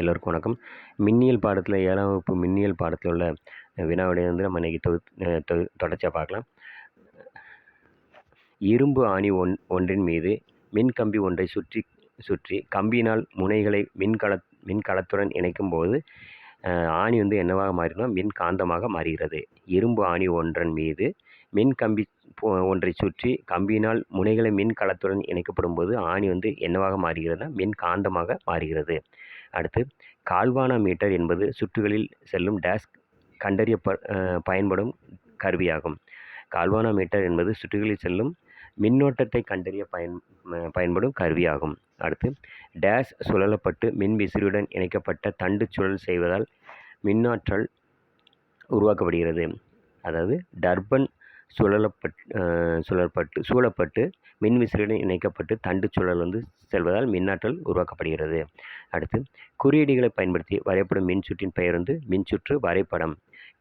எல்லோருக்கும் வணக்கம். மின்னியல் பாடத்தில் ஏழாம் வகுப்பு மின்னியல் பாடத்தில் உள்ள வினாவிடை வந்து நம்ம இன்றைக்கி தொகு தொ தொடர்ச்சியாக பார்க்கலாம். இரும்பு ஆணி ஒன் ஒன்றின் மீது மின்கம்பி ஒன்றை சுற்றி சுற்றி கம்பியினால் முனைகளை மின்கல மின்கலத்துடன் இணைக்கும் போது ஆணி வந்து என்னவாக மாறினா மின் காந்தமாக மாறுகிறது. இரும்பு ஆணி ஒன்றன் மீது மின்கம்பி ஒன்றை சுற்றி கம்பியினால் முனைகளை மின்கலத்துடன் இணைக்கப்படும் போது ஆணி வந்து என்னவாக மாறுகிறதுனா மின் காந்தமாக மாறுகிறது. அடுத்து கால்வானா மீட்டர் என்பது சுற்றுகளில் செல்லும் டேஸ் கண்டறிய பயன்படும் கருவியாகும். கால்வானா மீட்டர் என்பது சுற்றுகளில் செல்லும் மின்னோட்டத்தை கண்டறிய பயன் பயன்படும் கருவியாகும். அடுத்து டேஸ் சுழலப்பட்டு மின் விசிறியுடன் இணைக்கப்பட்ட தண்டு சுழல் செய்வதால் மின்னாற்றல் உருவாக்கப்படுகிறது. அதாவது டர்பன் சுழலப்பட் சுழற்பட்டு சூழப்பட்டு மின்விசிறியுடன் இணைக்கப்பட்டு தண்டு சுழல் வந்து செல்வதால் மின்னாற்றல் உருவாக்கப்படுகிறது. அடுத்து குறியீடுகளை பயன்படுத்தி வரைபடும் மின்சுற்றின் பெயர் வந்து மின்சுற்று வரைபடம்.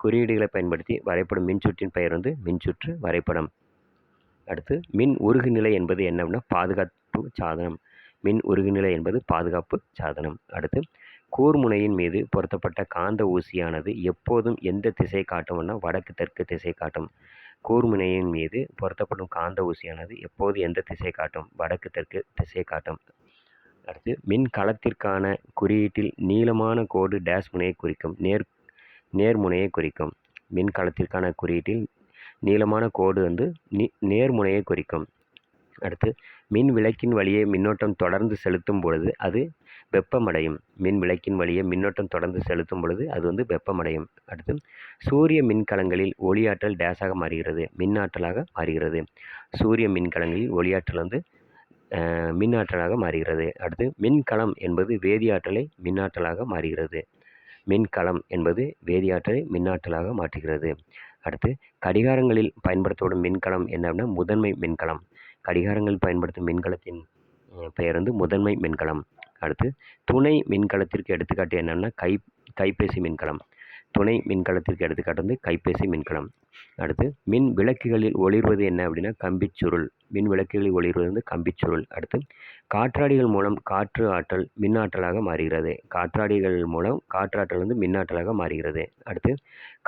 குறியீடுகளை பயன்படுத்தி வரைபடும் மின்சுற்றின் பெயர் வந்து மின்சுற்று வரைபடம். அடுத்து மின் உருகுநிலை என்பது என்ன அப்படின்னா பாதுகாப்பு சாதனம். மின் உருகுநிலை என்பது பாதுகாப்பு சாதனம். அடுத்து கூர்முனையின் மீது பொருத்தப்பட்ட காந்த ஊசியானது எப்போதும் எந்த திசை காட்டும்னா வடக்கு தெற்கு திசை காட்டும். கூர்முனையின் மீது பொருத்தப்படும் காந்த ஊசியானது எப்போது எந்த திசை காட்டும்? வடக்கு தெற்கு திசை காட்டும். அடுத்து மின் களத்திற்கான குறியீட்டில் நீளமான கோடு டேஷ் முனையை குறிக்கும் நேர் நேர்முனையை குறிக்கும். மின் களத்திற்கான குறியீட்டில் நீளமான கோடு வந்து நீ நேர்முனையை குறிக்கும். அடுத்து மின் விளக்கின் வழியே மின்னோட்டம் தொடர்ந்து செலுத்தும் பொழுது அது வெப்பமடையும். மின் விளக்கின் வழியே மின்னோட்டம் தொடர்ந்து செலுத்தும் பொழுது அது வந்து வெப்பமடையும். அடுத்து சூரிய மின்கலங்களில் ஒளியாற்றல் டேஸாக மாறுகிறது மின்னாற்றலாக மாறுகிறது. சூரிய மின்கலங்களில் ஒளியாற்றல் வந்து மின்னாற்றலாக மாறுகிறது. அடுத்து மின்கலம் என்பது வேதியாற்றலை மின்னாற்றலாக மாறுகிறது. மின்கலம் என்பது வேதியாற்றலை மின்னாற்றலாக மாற்றுகிறது. அடுத்து கடிகாரங்களில் பயன்படுத்தப்படும் மின்கலம் என்ன அப்படின்னா முதன்மை மின்கலம். கடிகாரங்கள் பயன்படுத்தும் மின்கலத்தின் பெயர் வந்து முதன்மை மின்கலம். அடுத்து துணை மின்கலத்திற்கு எடுத்துக்காட்டு என்னென்னா கை கைபேசி மின்கலம். துணை மின்கலத்திற்கு எடுத்துக்காட்டு வந்து கைபேசி மின்கலம். அடுத்து மின் விளக்குகளில் ஒளிர்வது என்ன அப்படின்னா கம்பிச்சுருள். மின் விளக்குகளில் ஒளிர்வது வந்து கம்பிச்சுருள். அடுத்து காற்றாடிகள் மூலம் காற்று ஆற்றல் மின் ஆற்றலாக மாறுகிறது. காற்றாடிகள் மூலம் காற்றாற்றல் வந்து மின் ஆற்றலாக மாறுகிறது. அடுத்து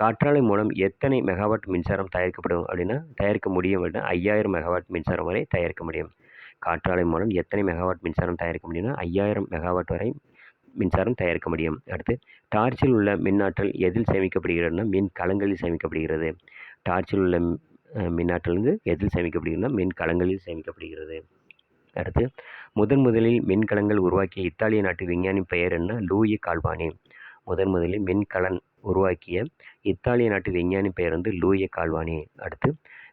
காற்றாலை மூலம் எத்தனை மெகாவாட் மின்சாரம் தயாரிக்கப்படும் அப்படின்னா தயாரிக்க முடியும் அப்படின்னா ஐயாயிரம் மெகாவாட் மின்சாரம் வரை தயாரிக்க முடியும். காற்றாலை மூலம் எத்தனை மெகாவாட் மின்சாரம் தயாரிக்க முடியும்னா ஐயாயிரம் மெகாவாட் வரை மின்சாரம் தயாரிக்க முடியும். அடுத்து டார்ச்சில் உள்ள மின்னாற்றல் எதில் சேமிக்கப்படுகிறதுனா மின் கலங்களில் சேமிக்கப்படுகிறது. டார்ச்சில் உள்ள மின்னாற்றல் வந்து எதில் சேமிக்கப்படுகிறதுனா மின் கலங்களில் சேமிக்கப்படுகிறது. அடுத்து முதன் முதலில் மின்கலங்கள் உருவாக்கிய இத்தாலிய நாட்டு விஞ்ஞானி பெயர் என்ன? Louis Galvani. முதன் முதலில் மின்கலன் உருவாக்கிய இத்தாலிய நாட்டு விஞ்ஞானி பெயர் வந்து லூய கால்வானி. அடுத்து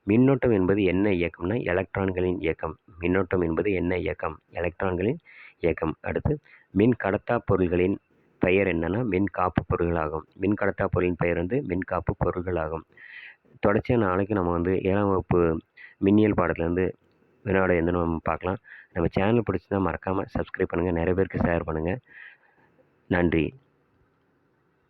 மின்னோட்டம் என்பது என்ன இயக்கம்னா எலக்ட்ரான்களின் இயக்கம். மின்னோட்டம் என்பது என்ன இயக்கம்? எலக்ட்ரான்களின் இயக்கம். அடுத்து மின் கடத்தா பொருள்களின் பெயர் என்னென்னா மின் காப்பு பொருள்களாகும். மின் கடத்தா பொருளின் பெயர் வந்து மின் காப்பு பொருள்களாகும் தொடர்ச்சியாக நாளைக்கு நம்ம வந்து ஏழாம் வகுப்பு மின்னியல் பாடத்துலேருந்து வினாட எந்த நம்ம பார்க்கலாம். நம்ம சேனல் பிடிச்சிருந்தால் மறக்காமல் சப்ஸ்கிரைப் பண்ணுங்கள் நிறைய பேருக்கு ஷேர் பண்ணுங்கள் நன்றி.